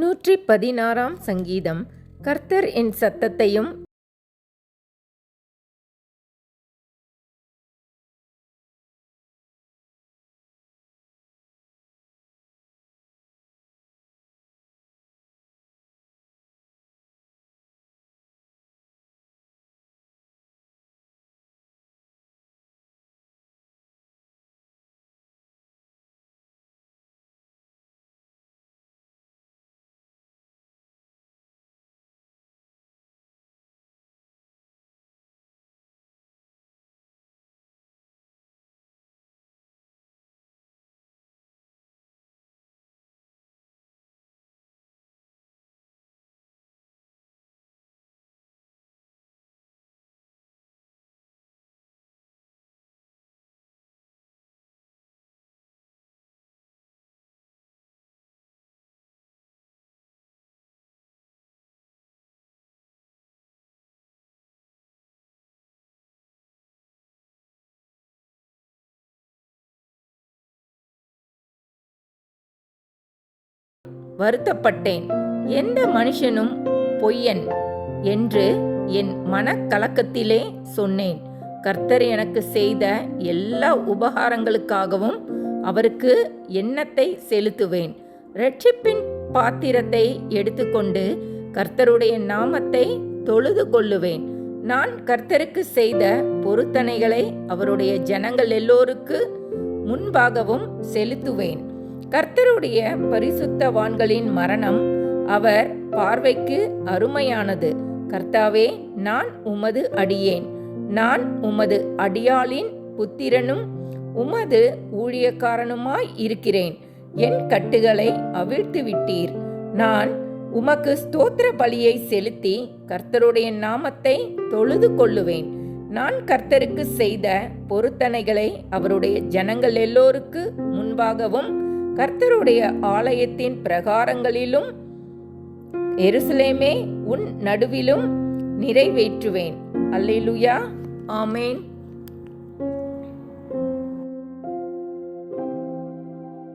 நூற்றி பதினாறாம் சங்கீதம். கர்த்தர் என் சத்தத்தையும் வருத்தப்பட்டேன். எந்த மனுஷனும் பொய்யன் என்று என் மனக்கலக்கத்திலே சொன்னேன். கர்த்தர் எனக்கு செய்த எல்லா உபகாரங்களுக்காகவும் அவருக்கு எண்ணத்தை செலுத்துவேன். ரட்சிப்பின் பாத்திரத்தை எடுத்துக்கொண்டு கர்த்தருடைய நாமத்தை தொழுது கொள்ளுவேன். நான் கர்த்தருக்கு செய்த பொருத்தனைகளை அவருடைய ஜனங்கள் எல்லோருக்கு முன்பாகவும் செலுத்துவேன். கர்த்தருடைய பரிசுத்தவான்களின் மரணம் அவர் பார்வைக்கு அருமையானது. கர்த்தாவே நான் உமது அடியேன். நான் உமது அடியாளின் புத்திரனும் உமது ஊழியக்காரனுமாய் இருக்கிறேன். என் கட்டுகளை அவிழ்த்து விட்டீர் நான் உமக்கு ஸ்தோத்திர பலியை செலுத்தி கர்த்தருடைய நாமத்தை தொழுது கொள்ளுவேன். நான் கர்த்தருக்கு செய்த பொருத்தனைகளை அவருடைய ஜனங்கள் எல்லோருக்கு முன்பாகவும் கர்த்தருடைய ஆலயத்தின் பிரகாரங்களிலும் எருசலேமே உன் நடுவிலும் நிறைவேற்றுவேன். அல்லேலுயா. ஆமேன்.